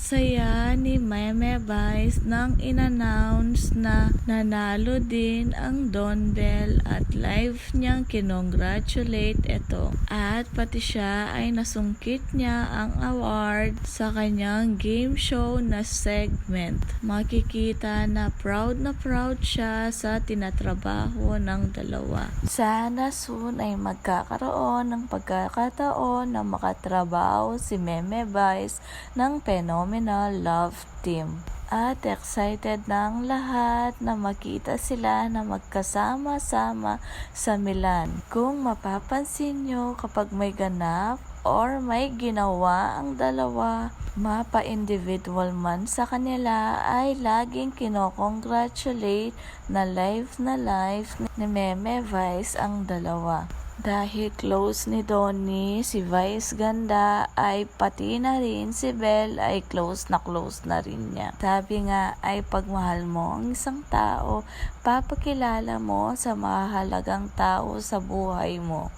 saya ni Meme Vice nang inannounce na nanalo din ang Don Bell at live niyang kinongratulate ito. At pati siya ay nasungkit niya ang award sa kanyang game show na segment. Makikita na proud na proud siya sa tinatrabaho ng dalawa. Sana soon ay magkakaroon ng pagkakataon na makatrabaho si Meme Vice ng Phenomenal Love Team. At excited na ang lahat na makita sila na magkasama-sama sa Milan. Kung mapapansin nyo kapag may ganap or may ginawa ang dalawa, mapa-individual man sa kanila ay laging kinokongratulate na live na live ni Meme Vice ang dalawa. Dahil close ni Donnie, si Vice Ganda ay pati na rin si Belle ay close na close na rin niya. Sabi nga ay pagmahal mo ang isang tao, papakilala mo sa mahalagang tao sa buhay mo.